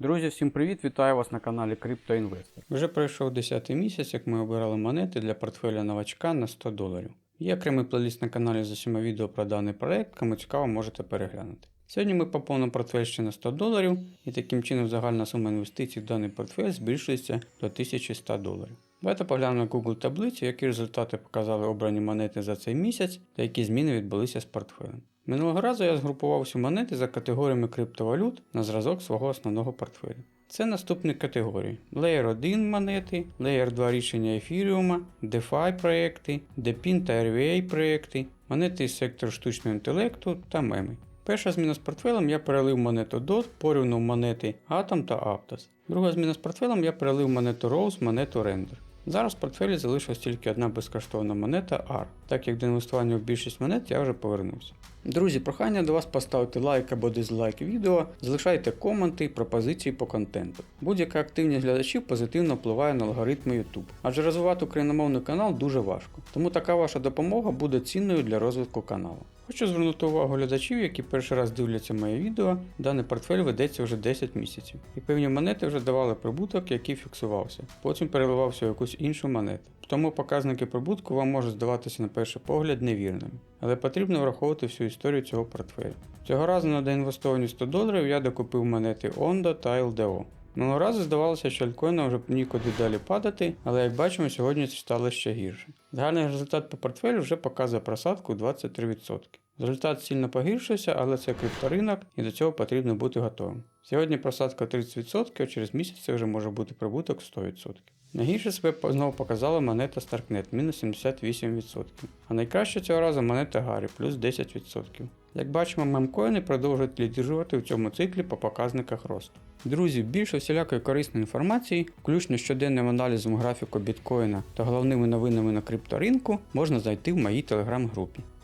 Друзі, всім привіт! Вітаю вас на каналі CryptoInvestor. Вже пройшов 10 місяць, як ми обирали монети для портфеля новачка на 100 доларів. Є окремий плейліст на каналі з усіма відео про даний проект, кому цікаво, можете переглянути. Сьогодні ми поповнимо портфель ще на 100 доларів, і таким чином загальна сума інвестицій в даний портфель збільшується до 1100 доларів. Давайте поглянемо Google таблицю, які результати показали обрані монети за цей місяць та які зміни відбулися з портфелем. Минулого разу я згрупував всі монети за категоріями криптовалют на зразок свого основного портфелю. Це наступні категорії: Layer 1 монети, Layer 2 рішення ефіріума, DeFi проекти, DePIN та RVA проекти, монети із сектору штучного інтелекту та меми. Перша зміна з портфелем я перелив монету DOT, порівняв монети Atom та Aptos. Друга зміна з портфелем я перелив монету Rose, монету Render. Зараз в портфелі залишилась тільки одна безкоштовна монета AR, так як до інвестування в більшість монет я вже повернувся. Друзі, прохання до вас поставити лайк або дизлайк відео, залишайте коменти і пропозиції по контенту. Будь-яка активність глядачів позитивно впливає на алгоритми YouTube, адже розвивати україномовний канал дуже важко, тому така ваша допомога буде цінною для розвитку каналу. Хочу звернути увагу глядачів, які перший раз дивляться моє відео, даний портфель ведеться вже 10 місяців, і певні монети вже давали прибуток, який фіксувався, потім переливався в якусь іншу монету. Тому показники прибутку вам можуть здаватися на перший погляд невірними, але потрібно враховувати всю історію цього портфелю. Цього разу на доінвестовані 100 доларів я докупив монети Ondo та LDO. Минулого разу здавалося, що альткоїна вже нікуди далі падати, але як бачимо, сьогодні це стало ще гірше. Загальний результат по портфелю вже показує просадку 23%. Результат сильно погіршився, але це крипторинок і до цього потрібно бути готовим. Сьогодні просадка 30%, а через місяць це вже може бути прибуток 100%. Найгірше себе знову показала монета Starknet мінус 78%. А найкраще цього разу монета Гарі плюс 10%. Як бачимо, мемкоїни продовжують лідіжувати в цьому циклі по показниках росту. Друзі, більше всілякої корисної інформації, включно щоденним аналізом графіку біткоїна та головними новинами на крипторинку, можна знайти в моїй телеграм-групі.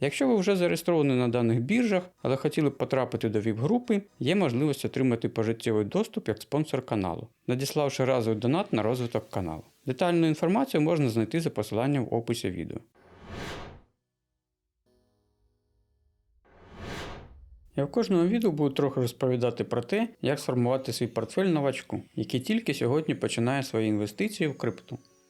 Якщо ви вже зареєстровані на даних біржах, але хотіли б потрапити до ВІП-групи, є можливість отримати пожиттєвий доступ як спонсор каналу, надіславши разовий донат на розвиток каналу. Детальну інформацію можна знайти за посиланням в описі відео. Я в кожному відео буду трохи розповідати про те, як сформувати свій портфель новачку, який тільки сьогодні починає свої інвестиції в крипту.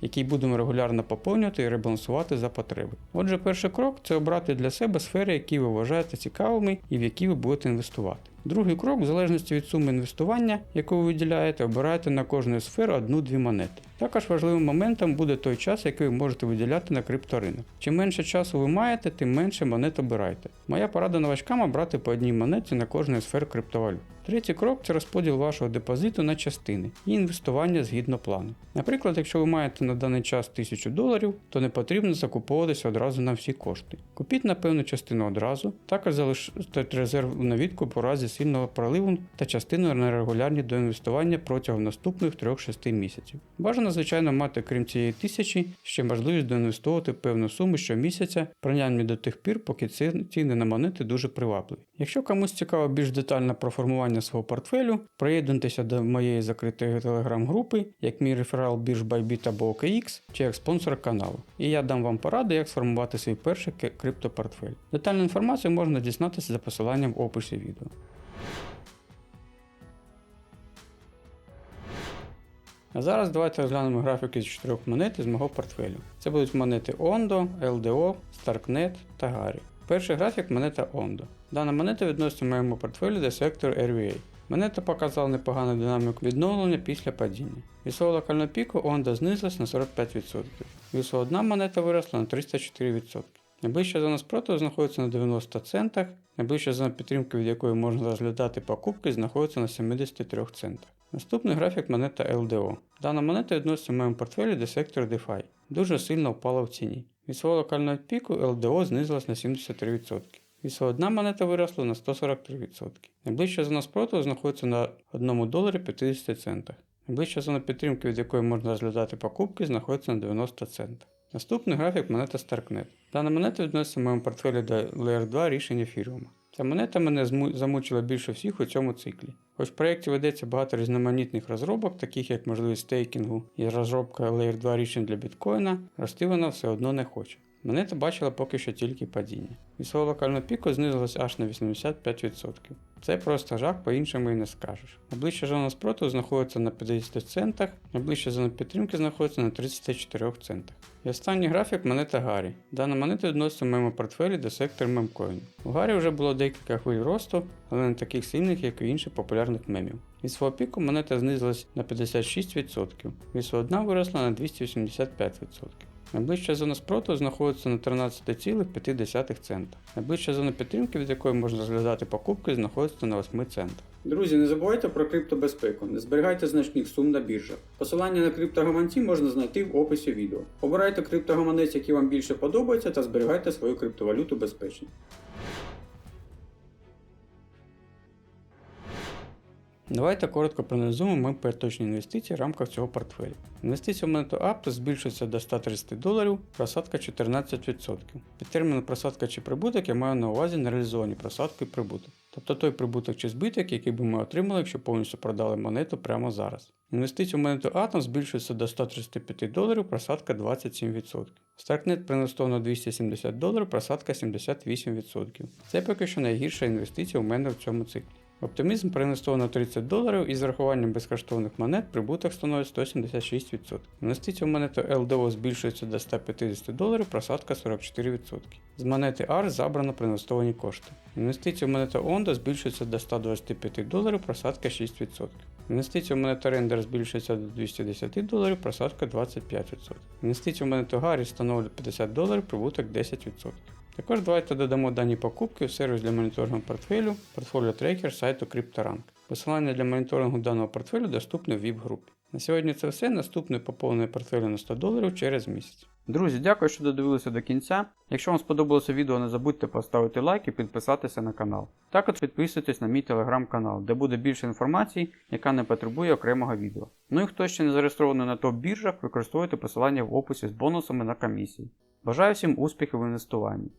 який будемо регулярно поповнювати і ребалансувати за потреби. Отже, перший крок це обрати для себе сфери, які ви вважаєте цікавими і в які ви будете інвестувати. Другий крок, в залежності від суми інвестування, яку ви виділяєте, обирайте на кожну сферу одну-дві монети. Також важливим моментом буде той час, який ви можете виділяти на крипторинок. Чим менше часу ви маєте, тим менше монет обирайте. Моя порада новачкам обрати по одній монеті на кожну сфер криптовалют. Третій крок це розподіл вашого депозиту на частини і інвестування згідно плану. Наприклад, якщо ви маєте на даний час 1000 доларів, то не потрібно закуповуватися одразу на всі кошти. Купіть на певну частину одразу, також залиште резерв на відкуп у разі сильного проливу та частину на регулярні до інвестування протягом наступних 3-6 місяців. Бажано, звичайно, мати крім цієї тисячі ще можливість доінвестувати певну суму щомісяця, принаймні до тих пір, поки ціни на монети дуже привабливі. Якщо комусь цікаво більш детально про формування свого портфелю, приєднуйтеся до моєї закритої телеграм-групи, як мій реферал бірж Bybit або OKX, чи як спонсор каналу. І я дам вам поради, як сформувати свій перший криптопортфель. Детальну інформацію можна дізнатися за посиланням в описі відео. А зараз давайте розглянемо графіки з чотирьох монет із мого портфелю. Це будуть монети Ondo, LDO, Starknet та Gary. Перший графік монета Ondo. Дана монета відноситься в моєму портфелю до сектору RVA. Монета показала непогану динаміку відновлення після падіння. Від свого локального піку Ondo знизилась на 45%. Від свого дна монета виросла на 304%. Найближча зона спротиву знаходиться на 90 центах, найближча зона підтримки, від якої можна розглядати покупки, знаходиться на 73 центах. Наступний графік монета LDO. Дана монета відноситься в моєму портфелі до сектору DeFi. Дуже сильно впала в ціні. Від свого локального піку LDO знизилась на 73%. Від свого дна монета виросла на 143%. Найближча зона спротиву знаходиться на 1 доларі 50 центах. Найближча зона підтримки, від якої можна розглядати покупки, знаходиться на 90 центах. Наступний графік монета Starknet. Дана монета відноситься в моєму портфелі до Layer 2 рішення фірма. Ця монета мене замучила більше всіх у цьому циклі. Хоч в проєкті ведеться багато різноманітних розробок, таких як можливість стейкінгу і розробка Layer 2 рішень для біткоїна, рости вона все одно не хоче. Монета бачила поки що тільки падіння. Від свого локального піку знизилась аж на 85%. Це просто жах, по-іншому і не скажеш. Найближча зона спротиву знаходиться на 50 центах, найближча зона підтримки знаходиться на 34 центах. І останній графік монета Гаррі. Дана монета відноситься в моєму портфелі до сектору мемкоїнів. У Гаррі вже було декілька хвиль росту, але не таких сильних, як у інших популярних мемів. Від свого піку монета знизилась на 56%, від свого дна виросла на 285%. Найближча зона спроту знаходиться на 13,5 цента. Найближча зона підтримки, від якої можна розглядати покупки, знаходиться на 8 центах. Друзі, не забувайте про криптобезпеку, не зберігайте значних сум на біржах. Посилання на криптогаманці можна знайти в описі відео. Обирайте криптогаманець, який вам більше подобається, та зберігайте свою криптовалюту безпечно. Давайте коротко проаналізуємо мої поточні інвестиції в рамках цього портфелю. Інвестиція в монету Aptos збільшується до 130 доларів, просадка 14%. Під терміном просадка чи прибуток я маю на увазі нереалізовані просадки і прибуток. Тобто той прибуток чи збиток, який би ми отримали, якщо повністю продали монету прямо зараз. Інвестиція в монету Atom збільшується до 135 доларів, просадка 27%. Starknet принестовано 270 доларів, просадка 78%. Це поки що найгірша інвестиція у мене в цьому циклі. Оптимізм перeinвестовано 30 доларів і з зарахуванням безкоштовних монет прибуток становить 176%. Інвестиція в монету LDO збільшується до 150 доларів, просадка 44%. З монети AR забрано проінвестовані кошти. Інвестиція в монету Ondo збільшується до 125 доларів, просадка 6%. Інвестиція в монету Render збільшується до 210 доларів, просадка 25%. Інвестиція в монету Гаррі становить 50 доларів, прибуток 10%. Також давайте додамо дані покупки в сервіс для моніторингу портфелю, портфоліо трекер сайту CryptoRank. Посилання для моніторингу даного портфелю доступне в VIP-групі. На сьогодні це все. Наступне поповнення портфелю на 100 доларів через місяць. Друзі, дякую, що додивилися до кінця. Якщо вам сподобалося відео, не забудьте поставити лайк і підписатися на канал. Також підписуйтесь на мій телеграм-канал, де буде більше інформації, яка не потребує окремого відео. Ну і хто ще не зареєстрований на топ-біржах, використовуйте посилання в описі з бонусами на комісії. Бажаю всім успіхів в інвестуванні.